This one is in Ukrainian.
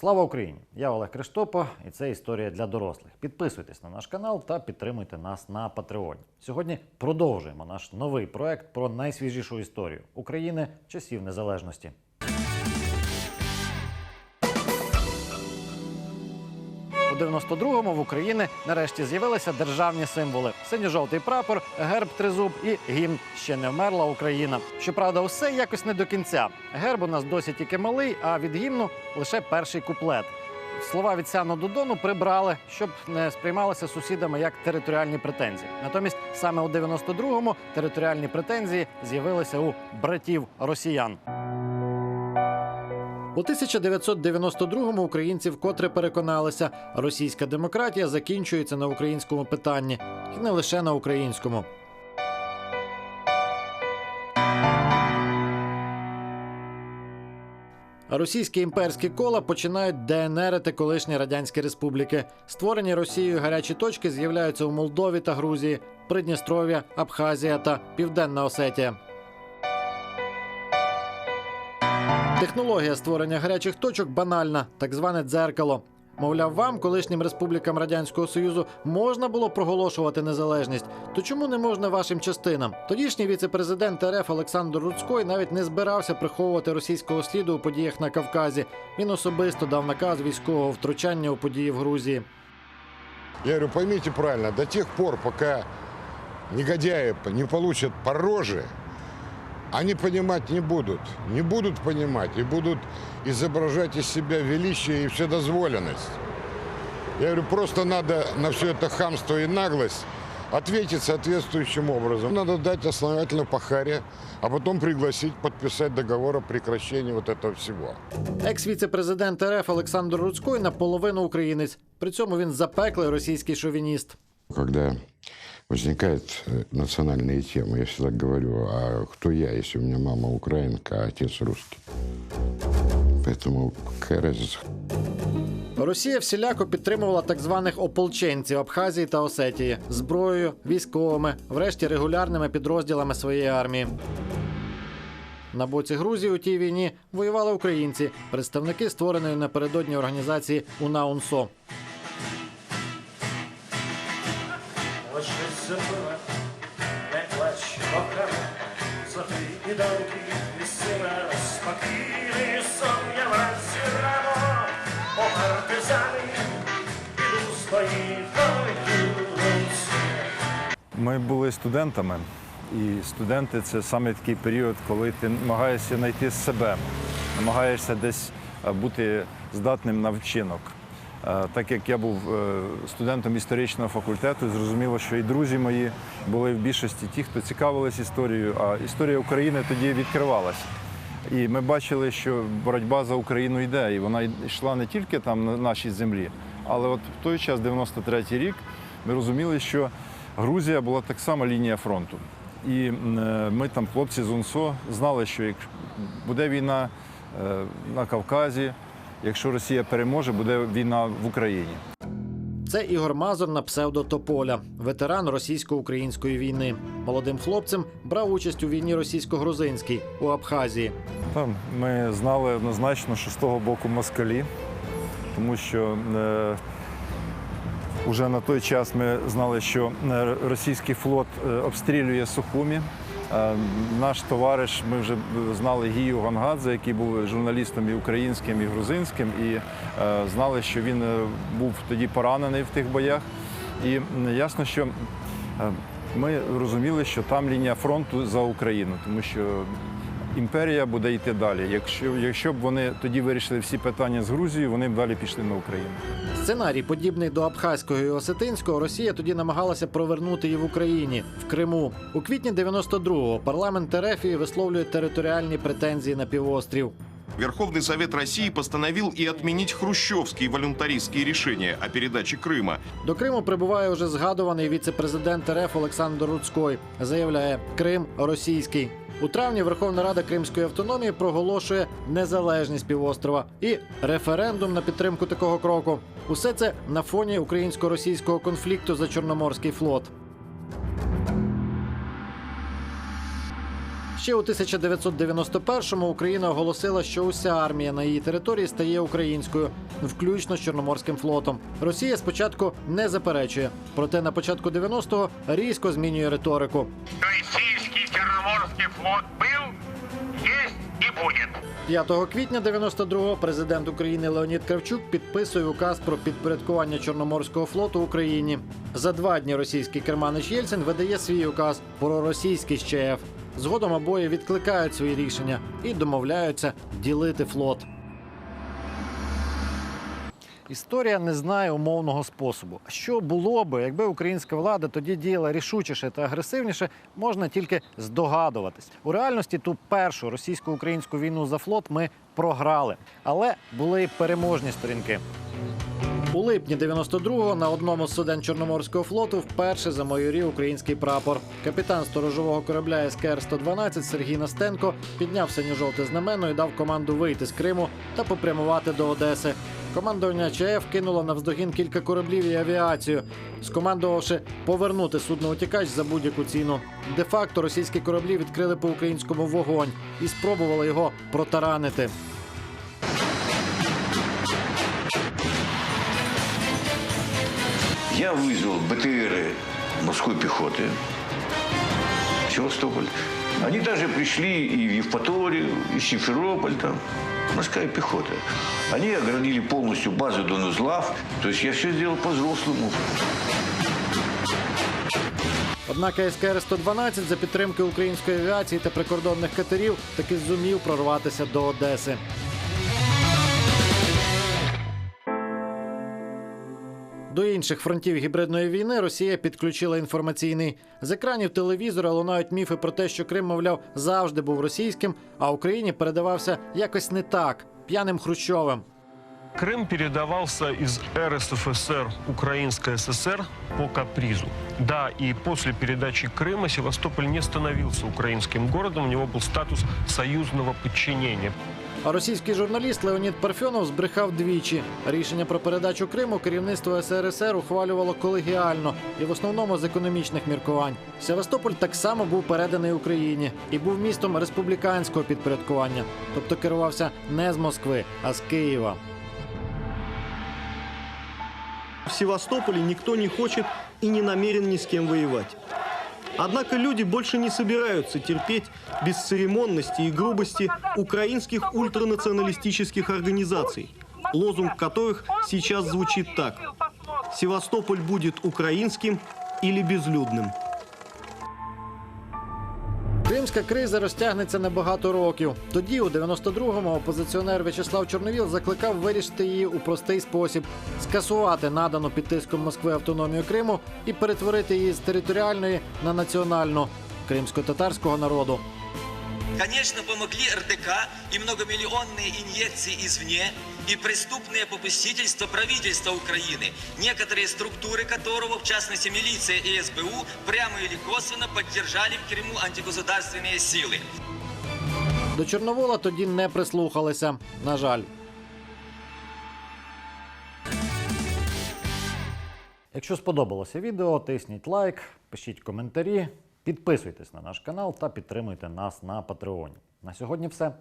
Слава Україні! Я Олег Криштопо, і це історія для дорослих. Підписуйтесь на наш канал та підтримуйте нас на Патреоні. Сьогодні продовжуємо наш новий проект про найсвіжішу історію України часів незалежності. 92-му в Україні нарешті з'явилися державні символи: синьо-жовтий прапор, герб тризуб і гімн Ще не вмерла Україна. Щоправда, усе якось не до кінця. Герб у нас досі тільки малий, а від гімну лише перший куплет. Слова від Сяну Додону прибрали, щоб не сприймалися сусідами як територіальні претензії. Натомість саме у 92-му територіальні претензії з'явилися у братів росіян. У 1992-му українці вкотре переконалися, російська демократія закінчується на українському питанні, і не лише на українському. Російські імперські кола починають ДНРити колишні радянські республіки. Створені Росією гарячі точки з'являються у Молдові та Грузії, Придністров'я, Абхазія та Південна Осетія. Технологія створення гарячих точок банальна, так зване дзеркало. Мовляв, вам, колишнім республікам Радянського Союзу, можна було проголошувати незалежність. То чому не можна вашим частинам? Тодішній віце-президент РФ Олександр Руцькой навіть не збирався приховувати російського сліду у подіях на Кавказі. Він особисто дав наказ військового втручання у події в Грузії. Я говорю, поймите правильно, до тех пор, пока негодяи не получат по роже, они понимать не будут. Не будут понимать и будут изображать из себя величие и вседозволенность. Я говорю, просто надо на все это хамство и наглость ответить соответствующим образом. Надо дать основательно по харе, а потом пригласить подписать договор о прекращении вот этого всего. Екс-віце-президент РФ Олександр Руцькой наполовину українець. При цьому він запеклий російський шовініст. Когда возникают э, национальные темы, я всегда говорю, а кто я, если у меня мама украинка, а отец русский? Поэтому какая разница? Росія всіляко підтримувала так званих ополченців Абхазії та Осетії зброєю, військовими, врешті регулярними підрозділами своєї армії. На боці Грузії у тій війні воювали українці, представники створеної напередодні організації УНАУНСО. Очі не плач, покара, Золоті ідолки, і сіра, спокійний сон. Я вранці рано, по партизани, іду з Ми були студентами, і студенти це саме такий період, коли ти намагаєшся знайти себе, намагаєшся десь е, бути здатним на вчинок. Е, Так як я був е, студентом історичного факультету, зрозуміло, що і друзі мої були в більшості ті, хто цікавились історією, а історія України тоді відкривалася. І ми бачили, що боротьба за Україну йде, і вона йшла не тільки там на нашій землі, але от в той час, 93-й рік, ми розуміли, що Грузія була так само лінія фронту. І е, ми там, хлопці з УНСО, знали, що як буде війна на Кавказі, якщо Росія переможе, буде війна в Україні. Це Ігор Мазур на псевдо Тополя, ветеран російсько-української війни. Молодим хлопцем брав участь у війні російсько-грузинській у Абхазії. Там ми знали однозначно, що з того боку москалі, тому що е, вже на той час ми знали, що е, російський флот е, обстрілює Сухумі. Е, Наш товариш, ми вже знали Гію Гангадзе, який був журналістом і українським, і грузинським, і е, знали, що він е, був тоді поранений в тих боях. І ясно, що ми розуміли, що там лінія фронту за Україну, тому що імперія буде йти далі. Якщо, якщо б вони тоді вирішили всі питання з Грузією, вони б далі пішли на Україну. Сценарій, подібний до Абхазького і Осетинського, Росія тоді намагалася провернути і в Україні, в Криму. У квітні 92-го парламент РФ висловлює територіальні претензії на півострів. Верховный Совет России постановил и отменить хрущевские волюнтаристские решения о передаче Крыма. До Криму прибуває уже згадуваний віце-президент РФ Олександр Руцькой. Заявляє, Крим російський. У травні Верховна Рада Кримської автономії проголошує незалежність півострова і референдум на підтримку такого кроку. Усе це на фоні українсько-російського конфлікту за Чорноморський флот. Ще у 1991-му Україна оголосила, що уся армія на її території стає українською, включно з Чорноморським флотом. Росія спочатку не заперечує, проте на початку 90-го різко змінює риторику. Российский Черноморский флот был, есть і буде. 5 квітня 92-го президент України Леонід Кравчук підписує указ про підпорядкування Чорноморського флоту Україні. За два дні російський керманич Єльцин видає свій указ про російський ЩФ. Згодом обоє відкликають свої рішення і домовляються ділити флот. Історія не знає умовного способу. Що було би, якби українська влада тоді діяла рішучіше та агресивніше, можна тільки здогадуватись. У реальності ту першу російсько-українську війну за флот ми програли, але були й переможні сторінки. У липні 92-го на одному з суден Чорноморського флоту вперше замайорів український прапор. Капітан сторожового корабля СКР-112 Сергій Настенко підняв синьо-жовте знамено і дав команду вийти з Криму та попрямувати до Одеси. Командування ЧФ кинуло навздогін кілька кораблів і авіацію, скомандувавши повернути судно-утікач за будь-яку ціну. Де-факто російські кораблі відкрили по українському вогонь і спробували його протаранити. Я вызвал БТРы морской пехоты в Севастополь. Они даже пришли и в Евпаторию, и Симферополь там. Морская пехота. Они оградили полностью базу Донузлав. То есть я все сделал по-взрослому. Однак СКР-112 за підтримки української авіації та прикордонних катерів таки зумів прорватися до Одеси. До інших фронтів гібридної війни Росія підключила інформаційний. З екранів телевізора лунають міфи про те, що Крим, мовляв, завжди був російським, а Україні передавався якось не так п'яним Хрущовим. Крым передавался из РСФСР Украинской ССР по капризу. Да, и после передачи Крыма Севастополь не становился украинским городом, у него был статус союзного подчинения. А російський журналіст Леонід Парфьонов збрехав двічі. Рішення про передачу Криму керівництво СРСР ухвалювало колегіально і в основному з економічних міркувань. Севастополь так само був переданий Україні і був містом республіканського підпорядкування, тобто керувався не з Москви, а з Києва. В Севастополе никто не хочет и не намерен ни с кем воевать. Однако люди больше не собираются терпеть бесцеремонности и грубости украинских ультранационалистических организаций, лозунг которых сейчас звучит так «Севастополь будет украинским или безлюдным». Кримська криза розтягнеться на багато років. Тоді, у 92-му, опозиціонер В'ячеслав Чорновіл закликав вирішити її у простий спосіб: скасувати надану під тиском Москви автономію Криму і перетворити її з територіальної на національну кримсько-татарського народу. Конечно, помогли РДК и многомиллионные инъекции извне, и преступные попустительства правительства Украины, некоторые структуры которого, в частности милиция и СБУ, прямо или косвенно поддержали в Крыму антигосударственные силы. До Чорновола тоді не прислухалися. На жаль. Якщо сподобалося відео, тисніть лайк, пишіть коментарі, підписуйтесь на наш канал та підтримуйте нас на Патреоні. На сьогодні все.